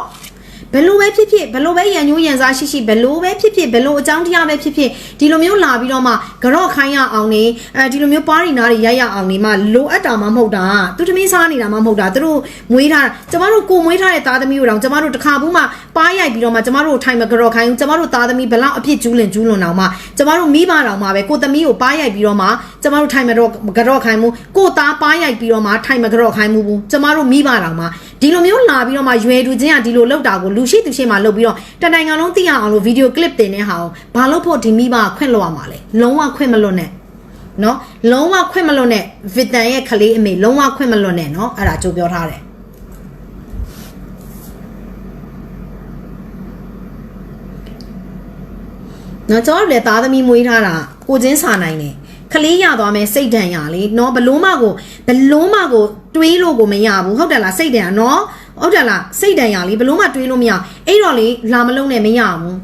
Speaker 1: ဘယ်လိုပဲဖြစ်ဖြစ်ဘယ်လိုပဲရန်ညိုးရန်စားရှိရှိဘယ်လိုပဲဖြစ်ဖြစ်ဘယ်လိုအကြောင်းတရားပဲဖြစ်ဖြစ်ဒီလိုမျိုးလာပြီးတော့မှကြော့ခိုင်းရအောင်နေအဲဒီလိုမျိုးပါရီနာတွေရိုက်ရအောင်နေမှလိုအပ်တာမှမဟုတ်တာသူသမီးစားနေတာမှမဟုတ်တာသူတို့မွေးထားတာကျမတို့ကိုမွေးထားတဲ့သားသမီးတို့တောင်ကျမတို့တစ်ခါဘူးမှပါရိုက်ပြီးတော့မှကျမတို့ထိုင်မကြော့ခိုင်းဘူးကျမတို့သားသမီးဘယ်လောက်အဖြစ်ကျူးလွန်ကျူးလွန်အောင်မှကျမတို့မိဘတောင်မှပဲကိုသမီးကိုပါရိုက်ပြီးတော့မှကျမတို့ထိုင်မတော့ကြော့ခိုင်းမှုကိုသားပါရိုက်ပြီးတော့မှထိုင်မကြော့ခိုင်းမှုဘူးကျမတို့မိဘတောင်မှ ဒီလိုမျိုးလာပြီးတော့မှရွယ်တူချင်းကဒီလိုလောက်တာကိုလူရှိသူရှိမှလုပ်ပြီးတော့တနိုင်ငံလုံးသိရအောင်လို့ဗီဒီယိုကလစ်တင်တဲ့ဟာကိုဘာလို့ဖို့ဒီမိဘကခွင့်လွှတ်ရမှာလဲလုံးဝခွင့်မလွတ်နဲ့နော်လုံးဝခွင့်မလွတ်နဲ့ဗစ်တန်ရဲ့ကလေးအမေလုံးဝခွင့်မလွတ်နဲ့နော်အဲ့ဒါကြိုပြောထားတယ်နော်ကျွန်တော်တို့လည်းသားသမီးမွေးထားတာကိုချင်းစာနိုင်တယ် ကလေးရသွားမယ်စိတ်ဒဏ်ရလေနော်ဘလုံးမကိုဘလုံးမကိုတွေးလို့ကိုမရဘူးဟုတ်တယ်လားစိတ်ဒဏ်ရနော်ဟုတ်တယ်လားစိတ်ဒဏ်ရလေဘလုံးမတွေးလို့မရအဲ့တော့လေလာမလုံးနဲ့မရဘူး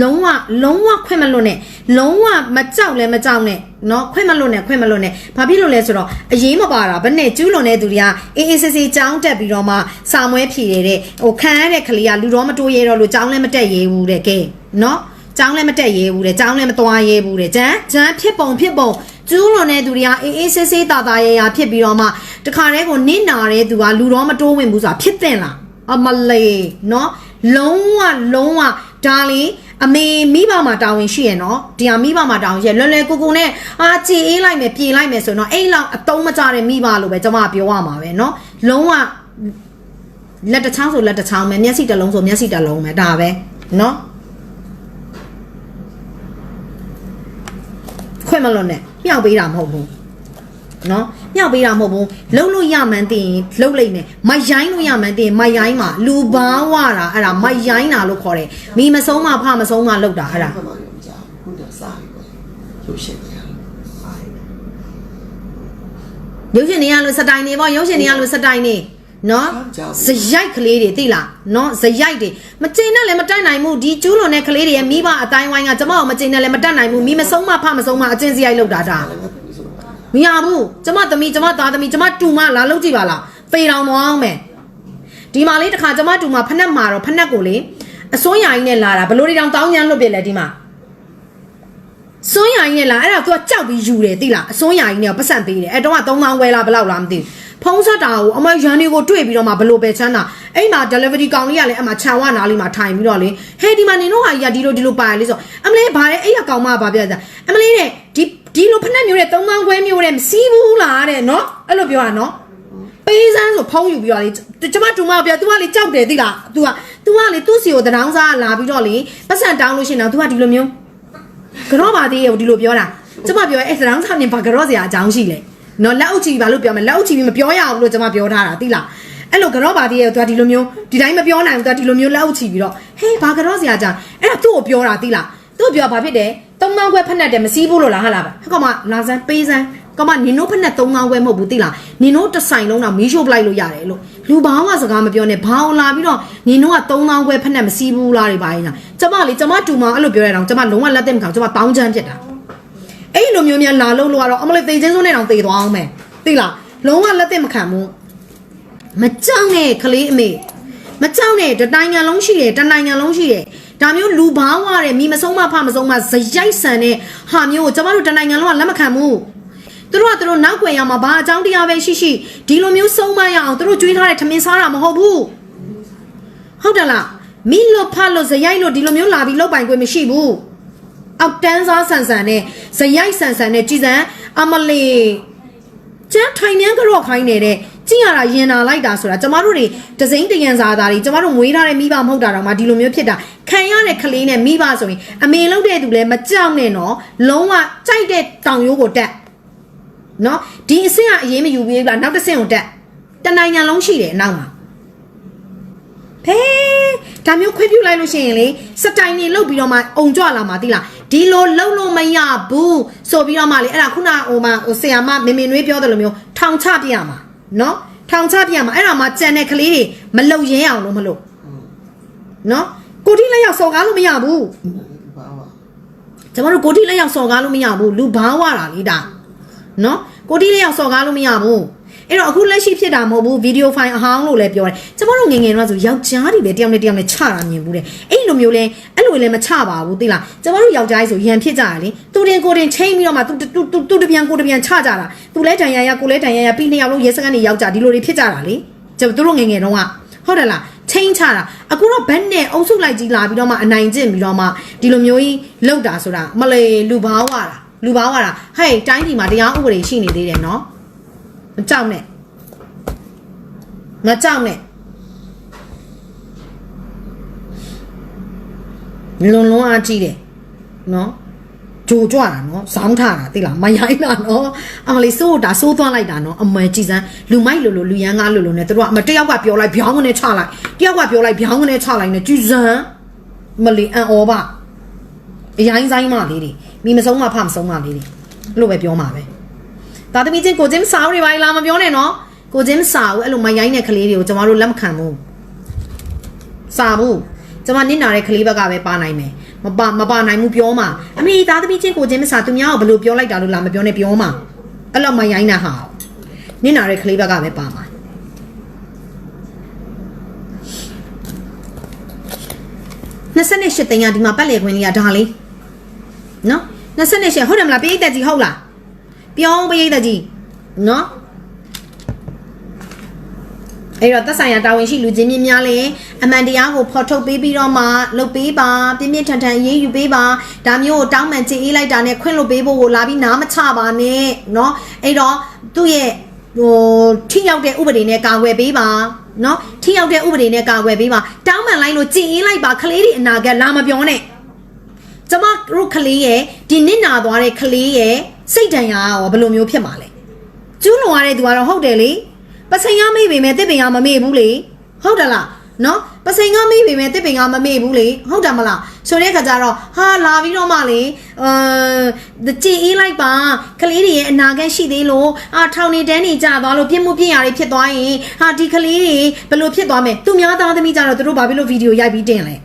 Speaker 1: လုံးဝလုံးဝခွင့်မလွတ်နဲ့လုံးဝမကြောက်လဲမကြောက်နဲ့เนาะခွင့်မလွတ်နဲ့ခွင့်မလွတ်နဲ့ဘာဖြစ်လို့လဲဆိုတော့အရေးမပါတာဘယ်နဲ့ကျူးလွန်တဲ့သူတွေကအေးအေးဆေးဆေးကြောင်းတက်ပြီးတော့မှစာမွဲဖြေတယ်တဲ့ဟိုခံရတဲ့ကလေးကလူတော်မတိုးရဲတော့လို့ကြောင်းလည်းမတက်ရဲဘူးတဲ့ကဲเนาะ ကျောင်းလည်းမတက်ရဲဘူးတဲ့ကျောင်းလည်းမသွားရဲဘူးတဲ့ဂျန်ဂျန်ဖြစ်ပုံဖြစ်ပုံကျူးလွန်တဲ့သူတွေကအေးအေးဆေးဆေးတာတာရရဖြစ်ပြီးတော့မှတခါတည်းကိုနစ်နာတဲ့သူကလူတော့မတိုးဝင်ဘူးဆိုတာဖြစ်တင်လားအမလေးနော်လုံးဝလုံးဝဒါလေးအမေမိဘမှာတာဝန်ရှိရနော်ဒီဟာမိဘမှာတာဝန်ရှိရလွယ်လွယ်ကူကူနဲ့အာကြည်အေးလိုက်မယ်ပြေလိုက်မယ်ဆိုတော့အဲ့လောက်အတုံးမကြတဲ့မိဘလို့ပဲကျွန်မပြောရမှာပဲနော်လုံးဝလက်တစ်ချောင်းဆိုလက်တစ်ချောင်းပဲမျက်စိတစ်လုံးဆိုမျက်စိတစ်လုံးပဲဒါပဲနော် ခွင့်မလွန်နဲ့မြောက်ပေးတာမဟုတ်ဘူးနော်မြောက်ပေးတာမဟုတ်ဘူးလှုပ်လို့ရမှန်းသိရင်လှုပ်လိုက်မယ်မရိုင်းလို့ရမှန်းသိရင်မရိုင်းမှာလူဘာဝတာအဲ့ဒါမရိုင်းတာလို့ခေါ်တယ်မိမဆုံးမဖမဆုံးမလှုပ်တာအဲ့ဒါ
Speaker 3: ဘယ်မှာရောကြာဟုတ်တယ်စားပြီပေါ့ရုပ်ရှင်တွေအား
Speaker 1: ရုပ်ရှင်တွေကလို့စတိုင်နေပေါ့ရုပ်ရှင်တွေကလို့စတိုင်နေ နော်ဇရိုက်ကလေးတွေသိလားနော်ဇရိုက်တွေမကျင်နဲ့လည်းမတက်နိုင်ဘူးဒီကျူးလွန်တဲ့ကလေးတွေရဲ့မိဘအတိုင်းဝိုင်းကကျမတို့မကျင်နဲ့လည်းမတက်နိုင်ဘူးမိမဆုံးမဖမဆုံးမအကျင့်စရိုက်လောက်တာဒါ
Speaker 3: လည်းငါပြီဆိုတော့
Speaker 1: မရဘူးကျမသမီးကျမသားသမီးကျမတူမလာလောက်ကြည့်ပါလားဖေတောင်သွားအောင်မယ်ဒီမှာလေးတစ်ခါကျမတူမဖက်နှက်မှာတော့ဖက်နှက်ကိုလေအစွန်းရာကြီးနဲ့လာတာဘလို့တွေတောင်တောင်းညမ်းလွတ်ပြစ်လဲဒီမှာစွန်းရာကြီးနဲ့လာအဲ့ဒါ तू ကကြောက်ပြီးယူတယ်သိလားအစွန်းရာကြီးနဲ့ပတ်စံပေးတယ်အဲ့တော့က3000ခွဲလားဘယ်လောက်လားမသိဘူး ဖုံးဆက်တာကိုအမရန်တွေကိုတွေ့ပြီးတော့မှဘလို့ပဲချမ်းတာအဲ့မှာ delivery ကောင်လေးကလည်းအမခြံဝနာလေးမှာထိုင်ပြီးတော့လေဟဲဒီမှာနင်တို့ဟာကြီးကဒီလိုဒီလိုပါရလေဆိုအမလေးဗါလေအဲ့ရကောင်မဗာပြတာအမလေးတဲ့ဒီဒီလိုဖက်နှက်မျိုးတဲ့3000ခွဲမျိုးတဲ့မစီးဘူးလားတဲ့နော်အဲ့လိုပြောတာနော် ပေးစမ်းဆိုဖုံးယူပြီးတော့လေကျမတူမပြော तू ကလေကြောက်တယ်သိလား तू က तू ကလေသူ့စီကိုတရောင်းစားလာပြီးတော့လေပတ်စံတောင်းလို့ရှရင်တော့ तू ကဒီလိုမျိုးကြောပါသေးရဲ့ဒီလိုပြောတာကျမပြောအဲ့တရောင်းစားနေဘာကြောစရာအကြောင်းရှိလဲ နော်လက်အုပ်ချီဘာလို့ပြောမလဲလက်အုပ်ချီပြီးမပြောရအောင်လို့ကျမပြောထားတာသိလားအဲ့လိုကြောပါသေးရဲ့ तू ကဒီလိုမျိုးဒီတိုင်းမပြောနိုင်ဘူး तू ကဒီလိုမျိုးလက်အုပ်ချီပြီးတော့ဟေးဘာကြောစရာအကြောင်းအဲ့ဒါသူ့ကိုပြောတာသိလားသူ့ကိုပြောဘာဖြစ်တယ်တုံးတောင်းခွဲဖက်နဲ့တယ်မစည်းဘူးလို့လားဟာလားဟဲ့ကောင်မလာစမ်းပေးစမ်းကမနင်တို့ဖက်နဲ့3000ခွဲမဟုတ်ဘူးသိလားနင်တို့တစ်ဆိုင်လုံးတော့မီးရှို့ပလိုက်လို့ရတယ်လို့လူဘာမှစကားမပြောနဲ့ဘာအောင်လာပြီးတော့နင်တို့က3000ခွဲဖက်နဲ့မစီးဘူးလားတွေပါရင်ညာကျမလေကျမတူမအဲ့လိုပြောရအောင်ကျမလုံးဝလက်သက်မခံဘူးကျမတောင်းချမ်းဖြစ်တာ အဲ့လိုမျိုးများလာလို့လို့ကတော့အမလေးသေချင်းစုံနဲ့တောင်သေသွားအောင်မယ်သိလားလုံးဝလက်သက်မခံဘူးမကြောက်နဲ့ကလေးအမေမကြောက်နဲ့တနိုင်ငံလုံးရှိတယ်တနိုင်ငံလုံးရှိတယ်ဒါမျိုးလူဘာဝတဲ့မိမဆုံးမဖမဆုံးမဇရိုက်ဆန်တဲ့ဟာမျိုးကိုကျမတို့တနိုင်ငံလုံးကလက်မခံဘူးသူတို့ကသူတို့နောက်ွယ်ရမှာဘာအကြောင်းတရားပဲရှိရှိဒီလိုမျိုးဆုံးမရအောင်သူတို့ကြွေးထားတဲ့ထမင်းစားတာမဟုတ်ဘူးဟုတ်တယ်လားမိလို့ဖလို့ဇရိုက်လို့ဒီလိုမျိုးလာပြီးလောက်ပိုင်ခွင့်မရှိဘူး အောက်တန်းစားဆန်ဆန်နဲ့ဇရိုက်ဆန်ဆန်နဲ့ကြည်စံအမလီကျန်းထိုင်နှန်းကြော့ခိုင်းနေတဲ့ကြည့်ရတာရင်နာလိုက်တာဆိုတာကျမတို့တွေဒစိမ့်တရန်စားသားတွေကျမတို့မွေးထားတဲ့မိဘမဟုတ်တာတော့မှဒီလိုမျိုးဖြစ်တာခံရတဲ့ကလေးနဲ့မိဘဆိုရင်အမေလောက်တဲ့သူလည်းမကြောက်နဲ့နော်လုံးဝကြိုက်တဲ့တောင်ရိုးကိုတက်နော်ဒီအဆင့်ကအရေးမယူဘူးလားနောက်တစ်ဆင့်ကိုတက်တနိုင်ငံလုံးရှိတယ်အနောက်မှာဖဲဒါမျိုးခွင့်ပြုလိုက်လို့ရှိရင်လေစတိုင်နေလုတ်ပြီးတော့မှအုံကြွလာမှာတိလား ဒီလိုလှုပ်လို့မရဘူးဆိုပြီးတော့မှလေအဲ့ဒါခုနဟိုမှာဟိုဆရာမမေမေနွေးပြောတယ်လို့မျိုးထောင်ချပြရမှာနော်ထောင်ချပြရမှာအဲ့ဒါမှကြံတဲ့ကလေးတွေမလုံရင်းအောင်လို့မလို့နော်ကိုတိလက်ရောက်စော်ကားလို့မရဘူး
Speaker 3: ဘာဝ
Speaker 1: ကျမတို့ကိုတိလက်ရောက်စော်ကားလို့မရဘူးလူဘာဝတာလေဒါနော်ကိုတိလက်ရောက်စော်ကားလို့မရဘူး အဲ့တော့အခုလက်ရှိဖြစ်တာမဟုတ်ဘူးဗီဒီယိုဖိုင်အဟောင်းလို့လည်းပြောတယ်ကျမတို့ငယ်ငယ်တော့ဆိုယောက်ျားတွေပဲတယောက်နဲ့တယောက်နဲ့ချတာမြင်ဘူးတဲ့အဲ့လိုမျိုးလဲအဲ့လိုလည်းမချပါဘူးသိလားကျမတို့ယောက်ျားကြီးဆိုရန်ဖြစ်ကြတာလေသူတင်ကိုတင်ချိန်ပြီးတော့မှသူသူသူသူတပြန်ကိုတပြန်ချကြတာသူလဲတန်ရရကိုလဲတန်ရရပြီးနှစ်ယောက်လုံးရဲစခန်းနေယောက်ျားဒီလိုတွေဖြစ်ကြတာလေကျမတို့ငယ်ငယ်တော့ကဟုတ်တယ်လားချိန်ချတာအခုတော့ဘက်နဲ့အုပ်စုလိုက်ကြီးလာပြီးတော့မှအနိုင်ကျင့်ပြီးတော့မှဒီလိုမျိုးကြီးလောက်တာဆိုတာမလေလူဘာဝတာလူဘာဝတာဟဲ့တိုင်းပြည်မှာတရားဥပဒေရှိနေသေးတယ်နော်မ ကြောက်နဲ့မကြောက်နဲ့လွန်လွန်အားကြီးတယ်နော်ဂျိုကြွတာနော်ဇောင်းထတာသိလားမရိုင်းတာနော်အမလေးစိုးတာစိုးသွားလိုက်တာနော်အမဲကြည်စမ်းလူမိုက်လိုလိုလူရန်ကားလိုလိုနဲ့တို့ကအမတယောက်ကပြောလိုက်ဗျောင်းကနေချလိုက်တယောက်ကပြောလိုက်ဗျောင်းကနေချလိုက်နဲ့ကြည်စမ်းမလီအန်အောပါအရိုင်းဆိုင်မလေးတွေမိမဆုံးမဖမဆုံးမလေးတွေအဲ့လိုပဲပြောမှာပဲ ဒါသမီးချင်းကိုချင်းစားတွေပါလားမပြောနဲ့နော်ကိုချင်းစားဘူးအဲ့လိုမရိုင်းတဲ့ကလေးတွေကိုကျမတို့လက်မခံဘူးစားဘူးကျမနစ်နာတဲ့ကလေးဘက်ကပဲပါနိုင်မယ်မပါမပါနိုင်ဘူးပြောမှာအမေသားသမီးချင်းကိုချင်းမစားသူများကိုဘယ်လိုပြောလိုက်တာလို့လားမပြောနဲ့ပြောမှာအဲ့လိုမရိုင်းတာဟာနစ်နာတဲ့ကလေးဘက်ကပဲပါမှာ28သိန်းကဒီမှာပတ်လေခွင်းလေးကဒါလေးနော်28ဟုတ်တယ်မလားပိဋကကြီးဟုတ်လား ပြောင်းပိဋကကြီးနော်အဲ့တော့သက်ဆိုင်ရာတာဝန်ရှိလူချင်းမြင့်များလည်းအမှန်တရားကိုဖော်ထုတ်ပေးပြီးတော့မှလုပ်ပေးပါပြင်းပြင်းထန်ထန်ရေးယူပေးပါဒါမျိုးကိုတောင်းပန်ချေအေးလိုက်တာနဲ့ခွင့်လွှတ်ပေးဖို့ကိုလာပြီးနားမချပါနဲ့เนาะအဲ့တော့သူ့ရဲ့ဟိုထိရောက်တဲ့ဥပဒေနဲ့ကာကွယ်ပေးပါเนาะထိရောက်တဲ့ဥပဒေနဲ့ကာကွယ်ပေးပါတောင်းပန်လိုက်လို့ကြည်အေးလိုက်ပါကလေးတွေအနာဂတ်လာမပြောနဲ့ကျမတို့ကလေးရဲ့ဒီနစ်နာသွားတဲ့ကလေးရဲ့ စိတ်ဒဏ်ရာရောဘယ်လိုမျိုးဖြစ်မှာလဲကျူးလွန်ရတဲ့သူကတော့ဟုတ်တယ်လေပစိန်ကမေ့ပေမဲ့တစ်ပင်ကမမေ့ဘူးလေဟုတ်တယ်လားနော်ပစိန်ကမေ့ပေမဲ့တစ်ပင်ကမမေ့ဘူးလေဟုတ်တယ်မလားဆိုတဲ့ခါကျတော့ဟာလာပြီးတော့မှလေအဲကြည်အေးလိုက်ပါကလေးတွေရဲ့အနာဂတ်ရှိသေးလို့အာထောင်နေတန်းနေကြသွားလို့ပြစ်မှုပြစ်ရာတွေဖြစ်သွားရင်ဟာဒီကလေးတွေဘယ်လိုဖြစ်သွားမလဲသူများသားသမီးကြတော့သူတို့ဘာဖြစ်လို့ဗီဒီယိုရိုက်ပြီးတင်လဲ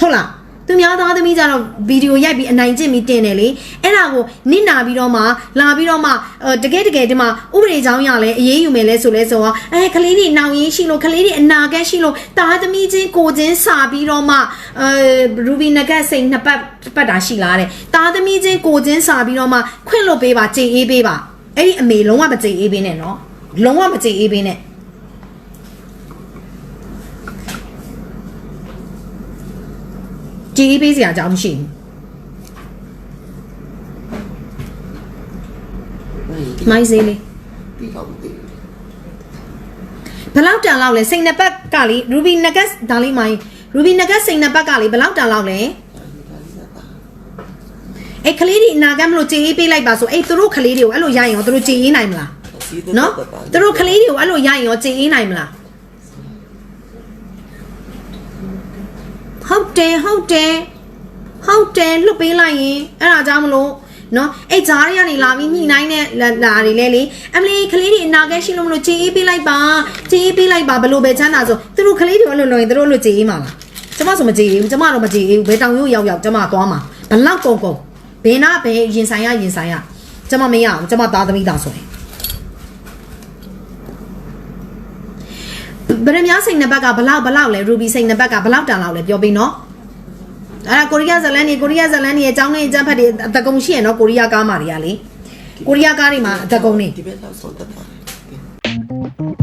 Speaker 1: ဟုတ်လား သူများသားသမီးကြတော့ဗီဒီယိုရိုက်ပြီးအနိုင်ကျင့်ပြီးတင်တယ်လေအဲ့ဒါကိုနစ်နာပြီးတော့မှလာပြီးတော့မှအဲတကယ်တကယ်ဒီမှာဥပဒေကြောင်းရလဲအေးအေးယူမယ်လဲဆိုလဲဆိုတော့အဲကလေးတွေနောင်ရင်းရှိလို့ကလေးတွေအနာဂတ်ရှိလို့သားသမီးချင်းကိုချင်းစာပြီးတော့မှအဲရူဘီနဂတ်စိန်နှစ်ပတ်ပတ်တာရှိလားတဲ့သားသမီးချင်းကိုချင်းစာပြီးတော့မှခွင့်လွတ်ပေးပါကြည်အေးပေးပါအဲ့ဒီအမေလုံးဝမကြည်အေးပေးနဲ့နော်လုံးဝမကြည်အေးပေးနဲ့ ကြည်အေးပေးစရာအကြောင်းမရှိဘူးမိုင်းစေးလေး
Speaker 3: ပြီးတော့မသိဘူး
Speaker 1: ဘယ်လောက်တန်လောက်လဲစိန်နဘက်ကလေ Ruby Nuggets ဒါလေးမိုင်း Ruby Nuggets စိန်နဘက်ကလေဘယ်လောက်တန်လောက်လဲအဲ့ကလေးတွေအနာဂတ်မလို့ကြည်အေးပေးလိုက်ပါဆိုအဲ့သူတို့ကလေးတွေကိုအဲ့လိုရရင်ရောသူတို့ကြည်အေးနိုင်မလားနော်သူတို့ကလေးတွေကိုအဲ့လိုရရင်ရောကြည်အေးနိုင်မလားဟု တ်တယ်ဟုတ်တယ်ဟုတ်တယ်လွတ်ပေးလိုက်ရင်အဲ့ဒါကြောင့်မလို့နော်အဲ့ဂျားတွေကနေလာပြီးညှိနှိုင်းတဲ့လာတွေလဲလေအမလီကလေးတွေအနာကဲရှိလို့မလို့ကြေးအေးပေးလိုက်ပါကြေးအေးပေးလိုက်ပါဘလို့ပဲချမ်းသာဆိုသူတို့ကလေးတွေအဲ့လိုလုပ်ရင်သူတို့လို့ကြေးအေးမှာလားကျမဆိုမကြေးအေးဘူးကျမတော့မကြေးအေးဘူးဘယ်တောင်ရိုးရောက်ရောက်ကျမသွားမှာဘလောက်ကုန်ကုန်ဘယ်နာဘယ်ရင်ဆိုင်ရရင်ဆိုင်ရကျမမရဘူးကျမသားသမီးသားဆိုရင် ဗရမ ्या စိန်နှစ်ဘက်ကဘလောက်ဘလောက်လဲ ruby စိန်နှစ်ဘက်ကဘလောက်တန်လောက်လဲပြောပြီးနော်အဲ့ဒါကိုရီးယားဇလန်နေကိုရီးယားဇလန်နေအကြောင်းနဲ့အကြမ်းဖက်တွေအတကုံရှိရနော်ကိုရီးယားကားမာတွေကလေကိုရီးယားကားတွေမှာအတကုံနေ
Speaker 3: ဒီဘက်တော့ဆုံးတတ်ပါတယ်